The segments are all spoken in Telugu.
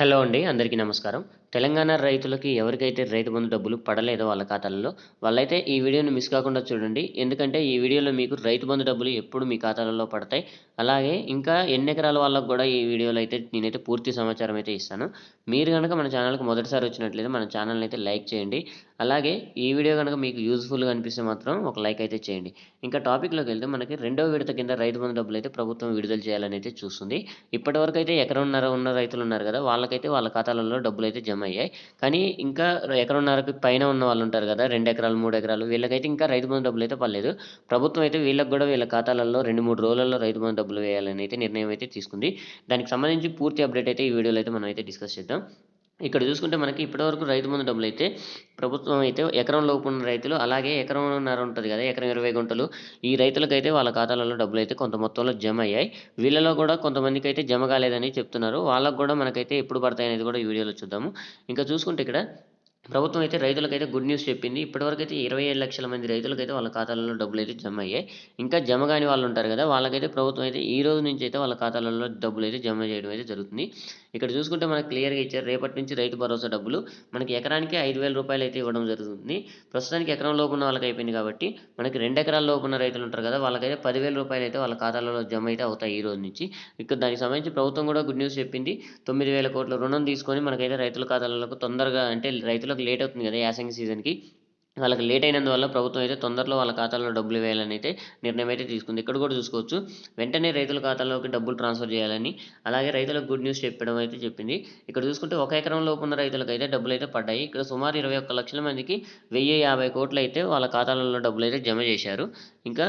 హలో అండి అందరికీ నమస్కారం. తెలంగాణ రైతులకి ఎవరికైతే రైతు బంధు డబ్బులు పడలేదో వాళ్ళ ఖాతాలలో వాళ్ళైతే ఈ వీడియోని మిస్ కాకుండా చూడండి. ఎందుకంటే ఈ వీడియోలో మీకు రైతు బంధు డబ్బులు ఎప్పుడు మీ ఖాతాలలో పడతాయి. అలాగే ఇంకా ఎన్ని ఎకరాల వాళ్ళకు కూడా ఈ వీడియోలో అయితే నేనైతే పూర్తి సమాచారం అయితే ఇస్తాను. మీరు కనుక మన ఛానల్కి మొదటిసారి వచ్చినట్లయితే మన ఛానల్ని అయితే లైక్ చేయండి. అలాగే ఈ వీడియో కనుక మీకు యూజ్ఫుల్గా అనిపిస్తే మాత్రం ఒక లైక్ అయితే చేయండి. ఇంకా టాపిక్లోకి వెళ్తే మనకి రెండవ విడత కింద రైతు బంధు డబ్బులు అయితే ప్రభుత్వం విడుదల చేయాలని అయితే చూస్తుంది. ఇప్పటివరకు అయితే ఎకరన్నర ఉన్న రైతులు ఉన్నారు కదా వాళ్ళకైతే వాళ్ళ ఖాతాలలో డబ్బులు అయితే జమ అయ్యాయి కానీ ఇంకా ఎకరన్నరకు పైన ఉన్న వాళ్ళు ఉంటారు కదా రెండు ఎకరాలు మూడు ఎకరాలు వీళ్ళకైతే ఇంకా రైతు బంధు డబ్బులు అయితే పడలేదు. ప్రభుత్వం అయితే వీళ్ళకి కూడా వీళ్ళ ఖాతాలలో రెండు మూడు రోజులలో రైతు బంధు డబ్బులు వేయాలని అయితే నిర్ణయం అయితే తీసుకుంది. దానికి సంబంధించి పూర్తి అప్డేట్ అయితే ఈ వీడియోలో అయితే మనం అయితే డిస్కస్ చేద్దాం. ఇక్కడ చూసుకుంటే మనకి ఇప్పటివరకు రైతు బంధు డబ్బులు అయితే ప్రభుత్వం అయితే ఎకరం లోపు ఉన్న రైతులు అలాగే ఎకరంన్నర ఉంటుంది కదా ఎకరం ఇరవై గుంటలు. ఈ రైతులకైతే వాళ్ళ ఖాతాలలో డబ్బులు అయితే కొంత మొత్తంలో జమ అయ్యాయి వీళ్ళలో కూడా కొంతమందికి అయితే జమ కాలేదని చెప్తున్నారు. వాళ్ళకు కూడా మనకైతే ఎప్పుడు పడతాయి అనేది కూడా ఈ వీడియోలో చూద్దాము. ఇంకా చూసుకుంటే ఇక్కడ ప్రభుత్వం అయితే రైతులకైతే గుడ్ న్యూస్ చెప్పింది. ఇప్పటివరకు అయితే ఇరవై ఏడు లక్షల మంది రైతులకైతే వాళ్ళ ఖాతాలలో డబ్బులు అయితే జమ అయ్యాయి ఇంకా జమ కాని వాళ్ళు ఉంటారు కదా వాళ్ళకైతే ప్రభుత్వం అయితే ఈ రోజు నుంచి అయితే వాళ్ళ ఖాతాలలో డబ్బులు అయితే జమ చేయడం అయితే జరుగుతుంది. ఇక్కడ చూసుకుంటే మనకు క్లియర్గా ఇచ్చారు రేపటి నుంచి రైతు భరోసా డబ్బులు మనకి ఎకరానికి ఐదు వేల రూపాయలు అయితే ఇవ్వడం జరుగుతుంది. ప్రస్తుతానికి ఎకరం లోపు ఉన్న వాళ్ళకి అయిపోయింది కాబట్టి మనకి రెండు ఎకరాల లోపు ఉన్న రైతులు ఉంటారు కదా వాళ్ళకైతే పదివేల రూపాయలు అయితే వాళ్ళ ఖాతాలలో జమ అయితే అవుతాయి ఈ రోజు నుంచి. ఇక్కడ దానికి సంబంధించి ప్రభుత్వం కూడా గుడ్ న్యూస్ చెప్పింది. తొమ్మిది వేల కోట్ల రుణం తీసుకొని మనకైతే రైతుల ఖాతాలకు తొందరగా అంటే వాళ్ళకి లేట్ అవుతుంది కదా యాసంగి సీజన్కి వాళ్ళకి లేట్ అయినందువల్ల ప్రభుత్వం అయితే తొందరలో వాళ్ళ ఖాతాలో డబ్బులు వేయాలని అయితే నిర్ణయం అయితే తీసుకుంది. ఇక్కడ కూడా చూసుకోవచ్చు. వెంటనే రైతుల ఖాతాలోకి డబ్బులు ట్రాన్స్ఫర్ చేయాలని అలాగే రైతులకు గుడ్ న్యూస్ చెప్పడం అయితే చెప్పింది. ఇక్కడ చూసుకుంటే ఒక ఎకరం లోపు ఉన్న రైతులకు అయితే డబ్బులు అయితే పడ్డాయి. ఇక్కడ సుమారు ఇరవై ఒక్క లక్షల మందికి వెయ్యి యాభై కోట్లు అయితే వాళ్ళ ఖాతాలలో డబ్బులు అయితే జమ చేశారు. ఇంకా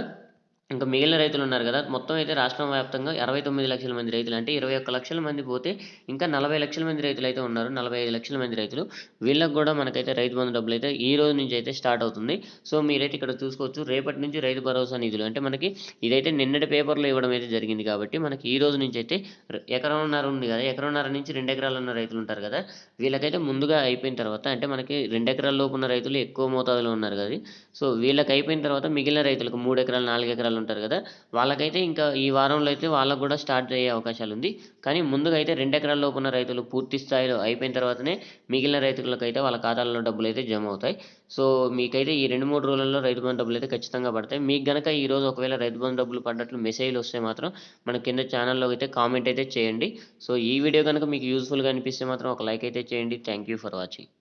ఇంకా మిగిలిన రైతులు ఉన్నారు కదా మొత్తం అయితే రాష్ట్రం వ్యాప్తంగా అరవై తొమ్మిది లక్షల మంది రైతులు. అంటే ఇరవై ఒక్క లక్షల మంది పోతే ఇంకా నలభై లక్షల మంది రైతులు అయితే ఉన్నారు నలభై ఐదు లక్షల మంది రైతులు. వీళ్ళకి కూడా మనకైతే రైతు బంధు డబ్బులు అయితే ఈ రోజు నుంచి అయితే స్టార్ట్ అవుతుంది. సో మీరైతే ఇక్కడ చూసుకోవచ్చు రేపటి నుంచి రైతు భరోసా నిధులు. అంటే మనకి ఇదైతే నిన్నటి పేపర్లో ఇవ్వడం అయితే జరిగింది కాబట్టి మనకి ఈ రోజు నుంచి అయితే ఎకరంన్నర ఉంది కదా ఎకరంన్నర నుంచి రెండు ఎకరాలు ఉన్న రైతులు ఉంటారు కదా వీళ్ళకైతే ముందుగా అయిపోయిన తర్వాత అంటే మనకి రెండు ఎకరాల లోపు ఉన్న రైతులు ఎక్కువ మోతాదులో ఉన్నారు కదా. సో వీళ్ళకి అయిపోయిన తర్వాత మిగిలిన రైతులకు మూడు ఎకరాలు నాలుగు ఎకరాలు ఉంటారు కదా వాళ్ళకైతే ఇంకా ఈ వారంలో అయితే వాళ్ళకు కూడా స్టార్ట్ అయ్యే అవకాశాలు ఉంది. కానీ ముందుగా అయితే రెండు ఎకరాల లోపు ఉన్న రైతులు పూర్తి స్థాయిలో అయిపోయిన తర్వాతనే మిగిలిన రైతులకైతే వాళ్ళ ఖాతాల్లో డబ్బులు అయితే జమ అవుతాయి. సో మీకైతే ఈ రెండు మూడు రోజుల్లో రైతు బంధు డబ్బులు అయితే ఖచ్చితంగా పడతాయి. మీకు గనక ఈ రోజు ఒకవేళ రైతు బంధు డబ్బులు పడ్డట్లు మెసేజ్లు వస్తే మాత్రం మన కింద ఛానల్లో అయితే కామెంట్ అయితే చేయండి. సో ఈ వీడియో కనుక మీకు యూస్ఫుల్గా అనిపిస్తే మాత్రం ఒక లైక్ అయితే చేయండి. Thank you for watching.